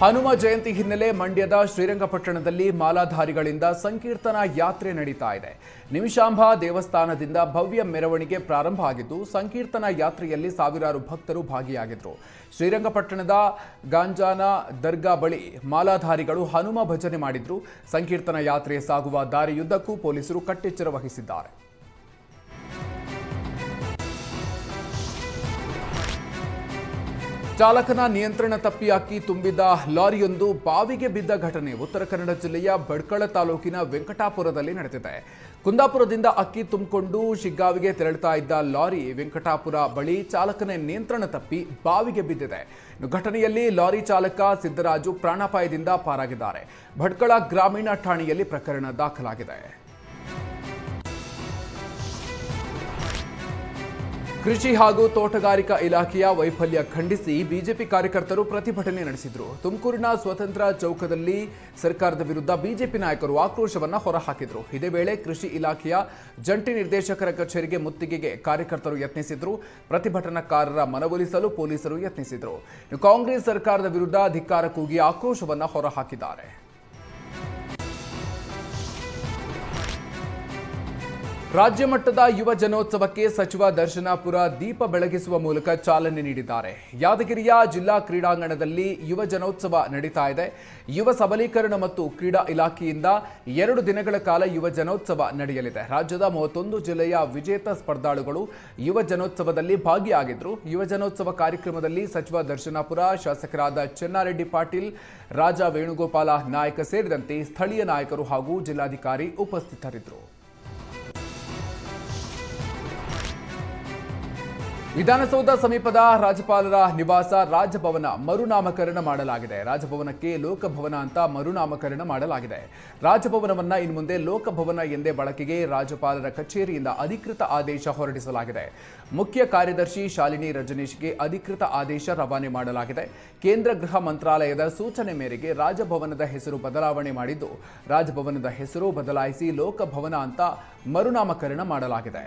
ಹನುಮ ಜಯಂತಿ ಹಿನ್ನೆಲೆ ಮಂಡ್ಯದ ಶ್ರೀರಂಗಪಟ್ಟಣದಲ್ಲಿ ಮಾಲಾಧಾರಿಗಳಿಂದ ಸಂಕೀರ್ತನಾ ಯಾತ್ರೆ ನಡೀತಾ ಇದೆ. ನಿಮಿಷಾಂಬ ದೇವಸ್ಥಾನದಿಂದ ಭವ್ಯ ಮೆರವಣಿಗೆ ಪ್ರಾರಂಭ ಆಗಿದ್ದು, ಸಂಕೀರ್ತನಾ ಯಾತ್ರೆಯಲ್ಲಿ ಸಾವಿರಾರು ಭಕ್ತರು ಭಾಗಿಯಾಗಿದ್ದರು ಶ್ರೀರಂಗಪಟ್ಟಣದ ಗಾಂಜಾನ ದರ್ಗಾ ಬಳಿ ಮಾಲಾಧಾರಿಗಳು ಹನುಮ ಭಜನೆ ಮಾಡಿದ್ರು. ಸಂಕೀರ್ತನಾ ಯಾತ್ರೆ ಸಾಗುವ ದಾರಿಯುದ್ದಕ್ಕೂ ಪೊಲೀಸರು ಕಟ್ಟೆಚ್ಚರ ವಹಿಸಿದ್ದಾರೆ. ಚಾಲಕನ ನಿಯಂತ್ರಣ ತಪ್ಪಿ ಅಕ್ಕಿ ತುಂಬಿದ್ದ ಲಾರಿಯೊಂದು ಬಾವಿಗೆ ಬಿದ್ದ ಘಟನೆ ಉತ್ತರ ಕನ್ನಡ ಜಿಲ್ಲೆಯ ಬಡ್ಕಳ ತಾಲೂಕಿನ ವೆಂಕಟಾಪುರದಲ್ಲಿ ನಡೆದಿದೆ. ಕುಂದಾಪುರದಿಂದ ಅಕ್ಕಿ ತುಂಬಿಕೊಂಡು ಶಿಗ್ಗಾವಿಗೆ ತೆರಳುತ್ತಾ ಇದ್ದ ಲಾರಿ ವೆಂಕಟಾಪುರ ಬಳಿ ಚಾಲಕನ ನಿಯಂತ್ರಣ ತಪ್ಪಿ ಬಾವಿಗೆ ಬಿದ್ದಿದೆ. ಘಟನೆಯಲ್ಲಿ ಲಾರಿ ಚಾಲಕ ಸಿದ್ದರಾಜು ಪ್ರಾಣಾಪಾಯದಿಂದ ಪಾರಾಗಿದ್ದಾರೆ. ಭಟ್ಕಳ ಗ್ರಾಮೀಣ ಠಾಣೆಯಲ್ಲಿ ಪ್ರಕರಣ ದಾಖಲಾಗಿದೆ. ಕೃಷಿ ಹಾಗೂ ತೋಟಗಾರಿಕಾ ಇಲಾಖೆಯ ವೈಫಲ್ಯ ಖಂಡಿಸಿ ಬಿಜೆಪಿ ಕಾರ್ಯಕರ್ತರು ಪ್ರತಿಭಟನೆ ನಡೆಸಿದರು. ತುಮಕೂರಿನ ಸ್ವತಂತ್ರ ಚೌಕದಲ್ಲಿ ಸರ್ಕಾರದ ವಿರುದ್ಧ ಬಿಜೆಪಿ ನಾಯಕರು ಆಕ್ರೋಶವನ್ನು ಹೊರಹಾಕಿದರು. ಇದೇ ವೇಳೆ ಕೃಷಿ ಇಲಾಖೆಯ ಜಂಟಿ ನಿರ್ದೇಶಕರ ಕಚೇರಿಗೆ ಮುತ್ತಿಗೆಗೆ ಕಾರ್ಯಕರ್ತರು ಯತ್ನಿಸಿದರು. ಪ್ರತಿಭಟನಾಕಾರರ ಮನವೊಲಿಸಲು ಪೊಲೀಸರು ಯತ್ನಿಸಿದರು. ಕಾಂಗ್ರೆಸ್ ಸರ್ಕಾರದ ವಿರುದ್ಧ ಅಧಿಕಾರ ಕೂಗಿ ಆಕ್ರೋಶವನ್ನು ಹೊರಹಾಕಿದ್ದಾರೆ. ರಾಜ್ಯ ಮಟ್ಟದ ಯುವ ಜನೋತ್ಸವಕ್ಕೆ ಸಚಿವ ದರ್ಶನಾಪುರ ದೀಪ ಬೆಳಗಿಸುವ ಮೂಲಕ ಚಾಲನೆ ನೀಡಿದ್ದಾರೆ. ಯಾದಗಿರಿಯ ಜಿಲ್ಲಾ ಕ್ರೀಡಾಂಗಣದಲ್ಲಿ ಯುವ ಜನೋತ್ಸವ ನಡೀತಾ ಇದೆ. ಯುವ ಸಬಲೀಕರಣ ಮತ್ತು ಕ್ರೀಡಾ ಇಲಾಖೆಯಿಂದ ಎರಡು ದಿನಗಳ ಕಾಲ ಯುವ ಜನೋತ್ಸವ ನಡೆಯಲಿದೆ. ರಾಜ್ಯದ ಮೂವತ್ತೊಂದು ಜಿಲ್ಲೆಯ ವಿಜೇತ ಸ್ಪರ್ಧಾಳುಗಳು ಯುವ ಜನೋತ್ಸವದಲ್ಲಿ ಭಾಗಿಯಾಗಿದ್ದರು ಯುವ ಜನೋತ್ಸವ ಕಾರ್ಯಕ್ರಮದಲ್ಲಿ ಸಚಿವ ದರ್ಶನಾಪುರ, ಶಾಸಕರಾದ ಚೆನ್ನಾರೆಡ್ಡಿ ಪಾಟೀಲ್, ರಾಜಾ ವೇಣುಗೋಪಾಲ ನಾಯಕ ಸೇರಿದಂತೆ ಸ್ಥಳೀಯ ನಾಯಕರು ಹಾಗೂ ಜಿಲ್ಲಾಧಿಕಾರಿ ಉಪಸ್ಥಿತರಿದ್ದರು. ವಿಧಾನಸೌಧ ಸಮೀಪದ ರಾಜ್ಯಪಾಲರ ನಿವಾಸ ರಾಜಭವನ ಮರುನಾಮಕರಣ ಮಾಡಲಾಗಿದೆ. ರಾಜಭವನಕ್ಕೆ ಲೋಕಭವನ ಅಂತ ಮರುನಾಮಕರಣ ಮಾಡಲಾಗಿದೆ. ರಾಜಭವನವನ್ನ ಇನ್ನು ಮುಂದೆ ಲೋಕಭವನ ಎಂದೇ ಬಳಕೆಗೆ ರಾಜ್ಯಪಾಲರ ಕಚೇರಿಯಿಂದ ಅಧಿಕೃತ ಆದೇಶ ಹೊರಡಿಸಲಾಗಿದೆ. ಮುಖ್ಯ ಕಾರ್ಯದರ್ಶಿ ಶಾಲಿನಿ ರಜನೀಶ್ಗೆ ಅಧಿಕೃತ ಆದೇಶ ರವಾನೆ ಮಾಡಲಾಗಿದೆ. ಕೇಂದ್ರ ಗೃಹ ಮಂತ್ರಾಲಯದ ಸೂಚನೆ ಮೇರೆಗೆ ರಾಜಭವನದ ಹೆಸರು ಬದಲಾವಣೆ ಮಾಡಿದ್ದು, ರಾಜಭವನದ ಹೆಸರು ಬದಲಾಯಿಸಿ ಲೋಕಭವನ ಅಂತ ಮರುನಾಮಕರಣ ಮಾಡಲಾಗಿದೆ.